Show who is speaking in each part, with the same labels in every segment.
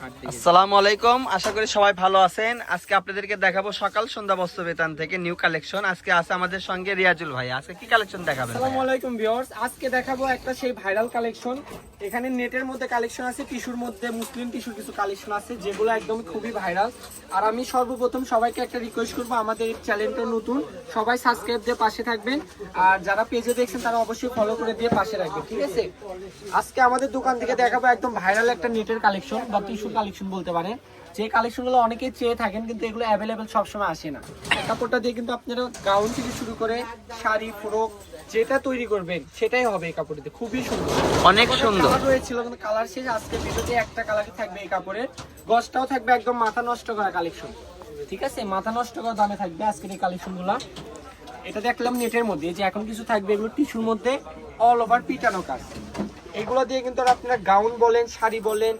Speaker 1: আসসালামু আলাইকুম আশা করি সবাই ভালো আছেন। আজকে আপনাদেরকে দেখাবো সকাল সন্ধ্যা বস্ত্র বেতান থেকে নিউ কালেকশন আজকে আছে আমাদের সঙ্গে রিয়াজুল ভাই। আজকে কি কালেকশন দেখাবেন
Speaker 2: আসসালামু আলাইকুম ভিউয়ার্স আজকে দেখাবো একটা সেই ভাইরাল কালেকশন এখানে নেটের মধ্যে কালেকশন আছে টিস্যুর মধ্যে মুসলিম টিস্যুর কিছু কালেকশন আছে যেগুলো একদম খুবই ভাইরাল আর আমি সর্বপ্রথম সবাইকে একটা রিকোয়েস্ট করব আমাদের এই চ্যানেলটা নতুন সবাই সাবস্ক্রাইব দিয়ে পাশে থাকবেন। আর যারা পেজে দেখছেন তারা অবশ্যই ফলো করে দিয়ে পাশে রাখবেন ঠিক আছে? আজকে আমাদের দোকান থেকে দেখাবো একদম ভাইরাল একটা নেটের কালেকশন বা টিস্যুর কালেকশন বলতে পারেন। যে কালেকশনগুলো অনেকেই চেয়ে থাকেন কিন্তু এগুলো অ্যাভেলেবেল সবসময় আসে না। কাপড়টা দিয়ে কিন্তু আপনারা গাউন থেকে শুরু করে শাড়ি ফ্রক যেটা তৈরি করবেন সেটাই হবে এই কাপড় দিয়ে খুবই সুন্দর।
Speaker 1: অনেক সুন্দর।
Speaker 2: রয়েছিল কিন্তু কালার শেষ? আজকে ভিডিওতে একটা কালারই থাকবে এই কাপড়ের। গছটাও থাকবে একদম মাথা নষ্ট করা কালেকশন ঠিক আছে? মাথা নষ্ট করা দামে থাকবে আজকের এই কালেকশনগুলো এটা দেখলাম নেটের মধ্যে যে এখন কিছু থাকবে এগুলো টিস্যুর মধ্যে অল ওভার পিটানো কাজ। এগুলো দিয়ে কিন্তু আপনারা গাউন বলেন শাড়ি বলেন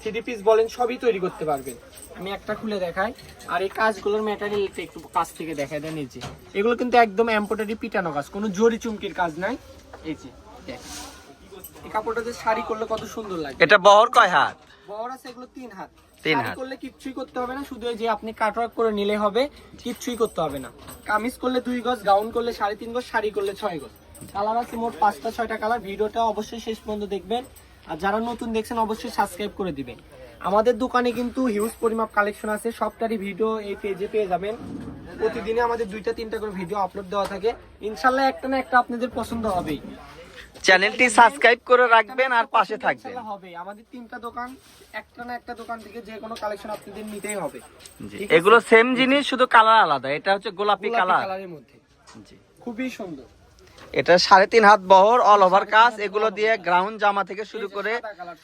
Speaker 2: থ্রি পিস বলেন সবই তৈরি করতে পারবেন। আমি একটা খুলে দেখাই। আর এই কাজগুলোর ম্যাটেরিয়ালটা একটু কাছ থেকে দেখাই দেন এই যে। এগুলো কিন্তু একদম এম্পোটারি পিটানো কাজ কোনো জরি চুমকির কাজ নাই। এই যে দেখ। এই কাপড়টাতে শাড়ি করলে কত সুন্দর লাগে।
Speaker 1: এটা বহর কয় হাত?
Speaker 2: বড় আছে এগুলো তিন হাত।
Speaker 1: তিন হাত।
Speaker 2: করলে কিচ্ছুই করতে হবে না শুধু যে আপনি কাটওয়ার্ক করে নিলে হবে কিচ্ছুই করতে হবে না। কামিজ করলে দুই গজ গাউন করলে সাড়ে তিন গজ শাড়ি করলে ছয় গজ। কালার আছে মোট পাঁচটা ছয়টা কালার ভিডিওটা অবশ্যই শেষ পর্যন্ত দেখবেন। আর যারা নতুন দেখছেন অবশ্যই সাবস্ক্রাইব করে দিবেন। আমাদের দোকানে কিন্তু হিউজ পরিমাপ কালেকশন আছে। সবটারই ভিডিও এই পেজে পেয়ে যাবেন। প্রতিদিনে আমাদের দুইটা তিনটা করে ভিডিও আপলোড দেওয়া থাকে। ইনশাল্লাহ একটা না একটা আপনাদের পছন্দ হবেই।
Speaker 1: চ্যানেলটি সাবস্ক্রাইব করে রাখবেন আর পাশে থাকবেন।
Speaker 2: হবে। আমাদের তিনটা দোকান একটা না একটা দোকান থেকে যে কোনো কালেকশন আপনাদের নিতেই হবে।
Speaker 1: জি, এগুলো সেম জিনিস শুধু কালার আলাদা। এটা হচ্ছে গোলাপি
Speaker 2: গোলাপি
Speaker 1: কালার
Speaker 2: কালারের মধ্যে।
Speaker 1: জি।
Speaker 2: খুবই সুন্দর।
Speaker 1: এটা সাড়ে তিন হাত বহর অল ওভার কাজ এগুলো দিয়ে গ্রাউন্ড জামা থেকে শুরু করে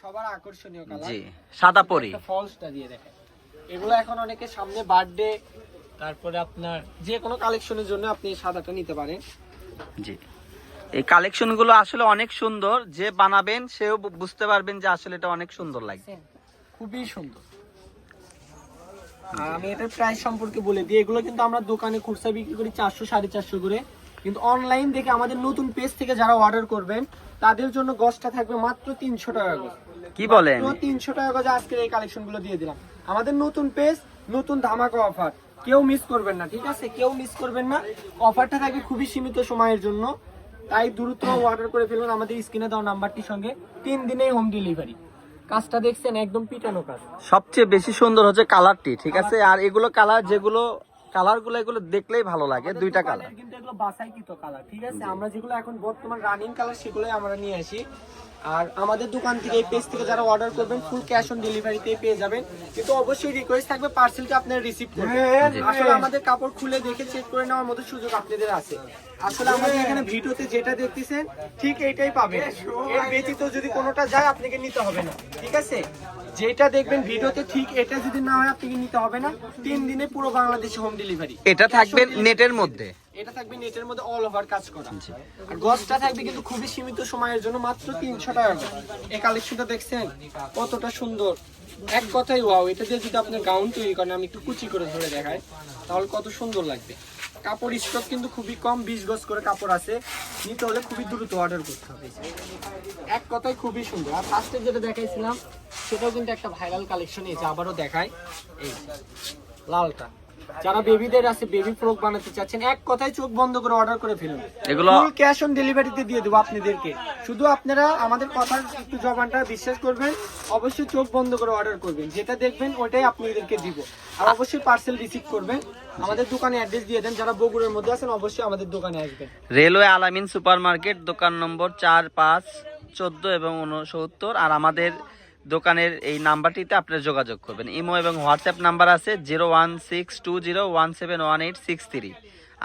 Speaker 2: সবার আকর্ষণীয়
Speaker 1: জি সাদা পরি।
Speaker 2: ফলসটা দিয়ে দেখেন। এগুলো এখন অনেকে সামনে বার্থডে তারপরে আপনার যে কোনো কালেকশনের জন্য আপনি সাদাটা নিতে পারেন।
Speaker 1: জি। এই কালেকশনগুলো আসলে অনেক সুন্দর। যে বানাবেন সেও বুঝতে পারবেন যে আসলে এটা অনেক সুন্দর লাগবে
Speaker 2: খুবই সুন্দর। আর আমি এটার প্রাইস সম্পর্কে বলে দিই এগুলো কিন্তু আমরা দোকানে খুচরা বিক্রি করি চারশো সাড়ে চারশো করে। কিন্তু অনলাইন দেখে আমাদের নতুন পেজ থেকে যারা অর্ডার করবেন তাদের জন্য গছটা থাকবে মাত্র তিনশো টাকা গজ।
Speaker 1: কি বলেন?
Speaker 2: তিনশো টাকা গজে আজকের এই কালেকশনগুলো দিয়ে দিলাম। আমাদের নতুন পেজ নতুন ধামাকা অফার কেউ মিস করবেন না ঠিক আছে? কেউ মিস করবেন না। অফারটা থাকবে খুবই সীমিত সময়ের জন্য। তাই দ্রুত অর্ডার করে ফেলুন আমাদের স্ক্রিনে দেওয়া নাম্বারটির সঙ্গে। তিন দিনেই হোম ডেলিভারি কাজটা দেখছেন একদম পিটানো কাজ।
Speaker 1: সবচেয়ে বেশি সুন্দর হচ্ছে কালারটি ঠিক আছে? আর এগুলো কালার যেগুলো কালারগুলো এগুলো দেখলেই ভালো লাগে দুইটা কালার।
Speaker 2: কিন্তু এগুলো বাছাইকৃত কালার ঠিক আছে? আমরা যেগুলো এখন বর্তমান রানিং কালার সেগুলোই আমরা নিয়ে আসি। আর আমাদের দোকান থেকে এই পেজ থেকে যারা অর্ডার করবেন ফুল ক্যাশ অন ডেলিভারিতে পেয়ে যাবেন। কিন্তু অবশ্যই রিকোয়েস্ট থাকবে পার্সেলটা আপনারা রিসিভ করবেন আসলে আমাদের কাপড় খুলে দেখে চেক করে নেওয়ার মতো সুযোগ আপনাদের আছে। আসলে আমাদের এখানে ভিডিওতে যেটা দেখতেছেন ঠিক এইটাই পাবেন। এর ব্যতীত যদি কোনোটা যায় আপনাকে নিতে হবে না ঠিক আছে? যেটা দেখবেন ভিডিওতে ঠিক এটা যদি না হয় আপনাকে নিতে হবে না। তিন দিনে পুরো বাংলাদেশে হোম ডেলিভারি
Speaker 1: এটা থাকবে নেটের মধ্যে।
Speaker 2: এটা থাকবে নেটের মধ্যে অল ওভার কাজ করা। আর গজটা থাকবে কিন্তু খুবই সীমিত সময়ের জন্য মাত্র তিনশো টাকা। এই কালেকশনটা দেখছেন? কতটা সুন্দর। এক কথাই ওয়াও এটা দিয়ে যদি আপনি গাউন তৈরি করেন আমি একটু কুচি করে ধরে দেখাই তাহলে কত সুন্দর লাগবে। কাপড় স্টক কিন্তু খুবই কম, বিশ গজ করে কাপড় আছে। নিতে হলে খুবই দ্রুত অর্ডার করতে হবে। এক কথায় খুবই সুন্দর। আর ফার্স্টে যেটা দেখাইছিলাম, সেটাও কিন্তু একটা ভাইরাল কালেকশন এই যে আবারও দেখায়। এই লালটা। যারা বেবিদের আছে বেবি ফ্রক বানাতে চাচ্ছেন এক কথায় চোখ বন্ধ করে অর্ডার করে ফেলুন।
Speaker 1: এগুলো
Speaker 2: ফুল ক্যাশ অন ডেলিভারিতে দিয়ে দেবো আপনাদেরকে। শুধু আপনারা আমাদের কথার একটু জবানটা বিশ্বাস করবেন অবশ্যই চোখ বন্ধ করে অর্ডার করবেন। যেটা দেখবেন ওটাই আপনাদেরকে দিব। আর অবশ্যই পার্সেল রিসিভ করবেন। আমাদের দোকানে অ্যাড্রেস দিয়ে দেন যারা বগুড়ের মধ্যে আছেন অবশ্যই আমাদের দোকানে আসবেন।
Speaker 1: রেলওয়ে আলামিন সুপার মার্কেট দোকান নম্বর চার পাঁচ চোদ্দ এবং উনসত্তর। আর আমাদের দোকানের এই নাম্বারটিতে আপনারা যোগাযোগ করবেন। ইমো এবং হোয়াটসঅ্যাপ নাম্বার আছে zero one six two zero one seven one eight six three.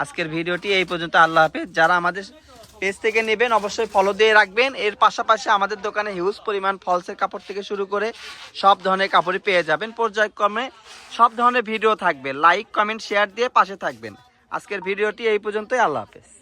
Speaker 1: আজকের ভিডিওটি এই পর্যন্ত। আল্লাহ হাফেজ। যারা আমাদের পেজ থেকে নেবেন, অবশ্যই ফলো দিয়ে রাখবেন। এর পাশাপাশি আমাদের দোকানে হিউজ পরিমাণ ফলসের কাপড় থেকে শুরু করে সব ধরনের কাপড়ই পেয়ে যাবেন। পর্যায়ক্রমে সব ধরনের ভিডিও থাকবে। লাইক কমেন্ট শেয়ার দিয়ে পাশে থাকবেন। আজকের ভিডিওটি এই পর্যন্তই। আল্লাহ হাফেজ।